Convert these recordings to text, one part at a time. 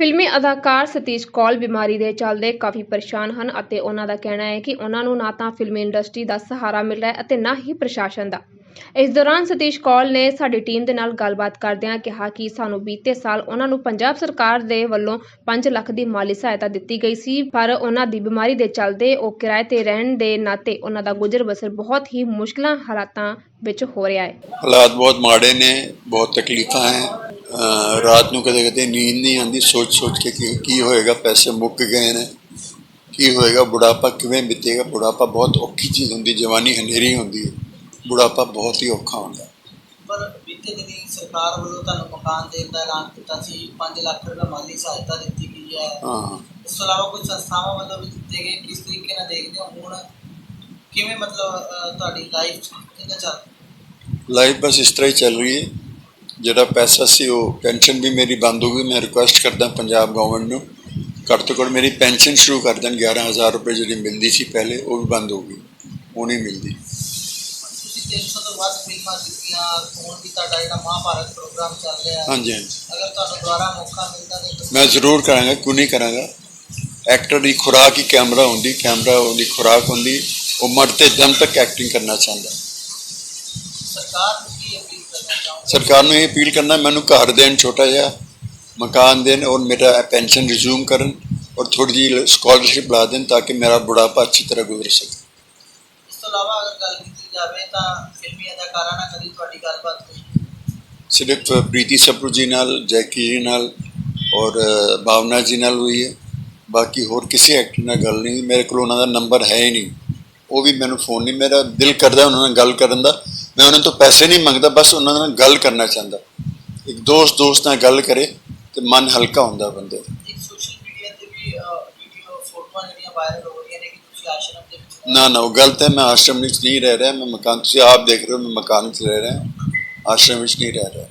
ਫਿਲਮੀ ਅਦਾਕਾਰ ਸਤੀਸ਼ ਕੌਲ ਬਿਮਾਰੀ ਦੇ ਚੱਲਦੇ ਕਾਫੀ ਪਰੇਸ਼ਾਨ ਹਨ ਅਤੇ ਉਹਨਾਂ ਦਾ ਕਹਿਣਾ ਹੈ ਕਿ ਉਹਨਾਂ ਨੂੰ ਨਾ ਤਾਂ ਫਿਲਮੀ ਇੰਡਸਟਰੀ ਦਾ ਸਹਾਰਾ ਮਿਲ ਰਿਹਾ ਹੈ ਅਤੇ ਨਾ ਹੀ ਪ੍ਰਸ਼ਾਸਨ ਦਾ। ਇਸ ਦੌਰਾਨ ਸਤੀਸ਼ ਕੌਲ ਨੇ ਸਾਡੀ ਟੀਮ ਦੇ ਨਾਲ ਗੱਲਬਾਤ ਕਰਦਿਆਂ ਕਿਹਾ ਕਿ ਸਾਨੂੰ ਬੀਤੇ ਸਾਲ ਉਹਨਾਂ ਨੂੰ ਪੰਜਾਬ ਸਰਕਾਰ ਦੇ ਵੱਲੋਂ 5 ਲੱਖ ਦੀ ਮਾਲੀ ਸਹਾਇਤਾ ਦਿੱਤੀ ਗਈ ਸੀ, ਪਰ ਉਹਨਾਂ ਦੀ ਬਿਮਾਰੀ ਦੇ ਚੱਲਦੇ ਉਹ ਕਿਰਾਏ ਤੇ ਰਹਿਣ ਦੇ ਨਾਤੇ ਉਹਨਾਂ ਦਾ ਗੁਜ਼ਰ ਬਸਰ ਬਹੁਤ ਹੀ ਮੁਸ਼ਕਲਾਂ ਹਾਲਾਤਾਂ ਵਿੱਚ ਹੋ ਰਿਹਾ ਹੈ। ਹਾਲਾਤ ਬਹੁਤ ਮਾੜੇ ਨੇ, ਬਹੁਤ ਤਕਲੀਫਾਂ ਹੈ। ਰਾਤ ਨੂੰ ਕਦੇ ਕਦੇ ਨੀਂਦ ਨਹੀਂ ਆਉਂਦੀ ਸੋਚ ਸੋਚ ਕੇ ਕਿ ਕੀ ਹੋਏਗਾ ਪੈਸੇ ਮੁੱਕ ਗਏ ਨੇ। ਕੀ ਹੋਏਗਾ ਬੁਢਾਪਾ ਕਿਵੇਂ ਬੀਤੇਗਾ? ਬੁਢਾਪਾ ਬਹੁਤ ਔਖੀ ਚੀਜ਼ ਹੁੰਦੀ ਜਵਾਨੀ ਹਨੇਰੀ ਹੁੰਦੀ ਹੈ। ਬੁਢਾਪਾ ਬਹੁਤ ਹੀ ਔਖਾ ਹੁੰਦਾ। ਪਰ ਬੀਤੇ ਦਿਨੀ ਸਰਕਾਰ ਵੱਲੋਂ ਤੁਹਾਨੂੰ ਮਕਾਨ ਦੇਣ ਦਾ ਐਲਾਨ ਕੀਤਾ ਸੀ 5 ਲੱਖ ਰੁਪਏ ਮਾਲੀ ਸਹਾਇਤਾ ਦਿੱਤੀ ਗਈ ਹੈ। ਹਾਂ। ਇਸ ਤੋਂ ਇਲਾਵਾ ਕੁਝ ਸੰਸਥਾਵਾਂ ਵੱਲੋਂ ਵੀ ਦਿੱਤੇ ਗਏ ਕਿਸ ਤਰੀਕੇ ਨਾਲ ਦੇਖਦੇ ਹੋ ਹੁਣ? ਕਿਵੇਂ ਮਤਲਬ ਅਹ, ਤੁਹਾਡੀ ਲਾਈਫ ਕਿੱਦਾਂ ਚੱਲ ਲਾਈਫ ਬਸ ਇਸ ਤਰ੍ਹਾਂ ਹੀ ਚੱਲ ਰਹੀ ਹੈ। ਜਿਹੜਾ ਪੈਸਾ ਸੀ ਉਹ ਪੈਨਸ਼ਨ ਵੀ ਮੇਰੀ ਬੰਦ ਹੋ ਗਈ। ਮੈਂ ਰਿਕੁਐਸਟ ਕਰਦਾ ਪੰਜਾਬ ਗਵਰਨਮੈਂਟ ਨੂੰ ਘੱਟ ਤੋਂ ਘੱਟ ਮੇਰੀ ਪੈਨਸ਼ਨ ਸ਼ੁਰੂ ਕਰ ਦੇਣ। 11000 ਰੁਪਏ ਜਿਹੜੀ ਮਿਲਦੀ ਸੀ ਪਹਿਲੇ ਉਹ ਵੀ ਬੰਦ ਹੋ ਗਈ। ਉਹ ਨਹੀਂ ਮਿਲਦੀ। ਤੁਸੀਂ 300 ਤੋਂ ਵੱਧ ਫਿਲਮਾਂ ਦਿੱਤੀਆਂ। ਹੁਣ ਵੀ ਤੁਹਾਡਾ ਜਿਹੜਾ ਮਹਾਭਾਰਤ ਪ੍ਰੋਗਰਾਮ ਚੱਲ ਰਿਹਾ। ਹੈ ਹਾਂਜੀ। ਹਾਂਜੀ ਮੈਂ ਜ਼ਰੂਰ ਕਰਾਂਗਾ ਕਿਉਂ ਨਹੀਂ ਕਰਾਂਗਾ। ਐਕਟਰ ਦੀ ਖੁਰਾਕ ਹੀ ਕੈਮਰਾ ਹੁੰਦੀ ਕੈਮਰਾ ਉਹਦੀ ਖੁਰਾਕ ਹੁੰਦੀ। ਉਹ ਮਰਤੇ ਦਮ ਤੱਕ ਐਕਟਿੰਗ ਕਰਨਾ ਚਾਹੁੰਦਾ। ਸਰਕਾਰ ਨੂੰ ਕੀ ਅਪੀਲ ਸਰਕਾਰ ਨੂੰ ਇਹ ਅਪੀਲ ਕਰਨਾ ਮੈਨੂੰ ਘਰ ਦੇਣ ਛੋਟਾ ਜਿਹਾ ਮਕਾਨ ਦੇਣ ਔਰ ਮੇਰਾ ਪੈਨਸ਼ਨ ਰਿਜ਼ੂਮ ਕਰਨ ਔਰ ਥੋੜੀ ਜਿਹੀ ਸਕਾਲਰਸ਼ਿਪ ਲਾ ਦੇਣ ਤਾਂ ਕਿ ਮੇਰਾ ਬੁਢਾਪਾ ਅੱਛੀ ਤਰ੍ਹਾਂ ਗੁਜ਼ਰ ਸਕੇ। ਇਸ ਤੋਂ ਇਲਾਵਾ ਅਗਰ ਗੱਲ ਕੀਤੀ ਜਾਵੇ ਤਾਂ ਫਿਲਮੀ ਅਦਾਕਾਰਾਂ ਨਾਲ ਕਦੀ ਤੁਹਾਡੀ ਗੱਲਬਾਤ ਹੋਈ? ਸਿਰਫ ਪ੍ਰੀਤੀ ਸਪਰੂ ਜੀ ਨਾਲ ਜੈਕੀ ਜੀ ਨਾਲ ਔਰ ਭਾਵਨਾ ਜੀ ਨਾਲ ਹੋਈ ਹੈ। ਬਾਕੀ ਹੋਰ ਕਿਸੇ ਐਕਟਰ ਨਾਲ ਗੱਲ ਨਹੀਂ। ਮੇਰੇ ਕੋਲ ਉਹਨਾਂ ਦਾ ਨੰਬਰ ਹੈ ਹੀ ਨਹੀਂ। ਉਹ ਵੀ ਮੈਨੂੰ ਫੋਨ ਨਹੀਂ ਮੇਰਾ ਦਿਲ ਕਰਦਾ ਉਹਨਾਂ ਨਾਲ ਗੱਲ ਕਰਨ ਦਾ। ਮੈਂ ਉਹਨਾਂ ਤੋਂ ਪੈਸੇ ਨਹੀਂ ਮੰਗਦਾ ਬਸ ਉਹਨਾਂ ਨਾਲ ਗੱਲ ਕਰਨਾ ਚਾਹੁੰਦਾ। ਇੱਕ ਦੋਸਤ ਦੋਸਤ ਨਾਲ ਗੱਲ ਕਰੇ ਤੇ ਮਨ ਹਲਕਾ ਹੁੰਦਾ ਬੰਦੇ ਦਾ। ਇੱਕ ਸੋਸ਼ਲ ਮੀਡੀਆ ਤੇ ਵੀ ਵੀਡੀਓ ਫੋਟੋਆਂ ਜਿਹੜੀਆਂ ਵਾਇਰਲ ਹੋ ਰਹੀਆਂ ਨੇ ਕਿ ਤੁਸੀਂ ਆਸ਼ਰਮ ਦੇ ਵਿੱਚ ਨਾ ਨਾ ਉਹ ਗਲਤ ਹੈ ਮੈਂ ਆਸ਼ਰਮ ਵਿੱਚ ਨਹੀਂ ਰਹਿ ਰਿਹਾ ਮੈਂ ਮਕਾਨ ਤੁਸੀਂ ਆਪ ਦੇਖ ਰਹੇ ਹੋ ਮੈਂ ਮਕਾਨ ਵਿੱਚ ਰਹਿ ਰਿਹਾ। ਆਸ਼ਰਮ ਵਿੱਚ ਨਹੀਂ ਰਹਿ ਰਿਹਾ।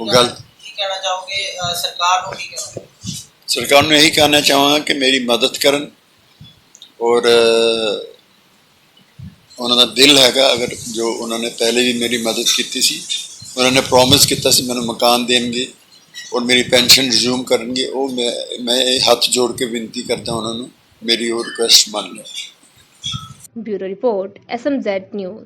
ਉਹ ਗਲਤ। ਕੀ ਕਹਿਣਾ ਚਾਹੋਗੇ ਸਰਕਾਰ ਨੂੰ ਕੀ ਕਹਿਣਾ? ਸਰਕਾਰ ਨੂੰ ਇਹੀ ਕਹਿਣਾ ਚਾਹਾਂਗਾ ਕਿ ਮੇਰੀ ਮਦਦ ਕਰਨ ਔਰ ਉਹਨਾਂ ਦਾ ਦਿਲ ਹੈਗਾ ਅਗਰ ਜੋ ਉਹਨਾਂ ਨੇ ਪਹਿਲੇ ਵੀ ਮੇਰੀ ਮਦਦ ਕੀਤੀ ਸੀ, ਉਹਨਾਂ ਨੇ ਪ੍ਰੋਮਿਸ ਕੀਤਾ ਸੀ ਮੈਨੂੰ ਮਕਾਨ ਦੇਣਗੇ ਔਰ ਮੇਰੀ ਪੈਨਸ਼ਨ ਰਿਜ਼ੂਮ ਕਰਨਗੇ, ਉਹ ਮੈਂ ਮੈਂ ਇਹ ਹੱਥ ਜੋੜ ਕੇ ਬੇਨਤੀ ਕਰਦਾ ਉਹਨਾਂ ਨੂੰ, ਮੇਰੀ ਉਹ ਰਿਕੁਐਸਟ ਮੰਨ ਲਓ। Bureau report SMZ news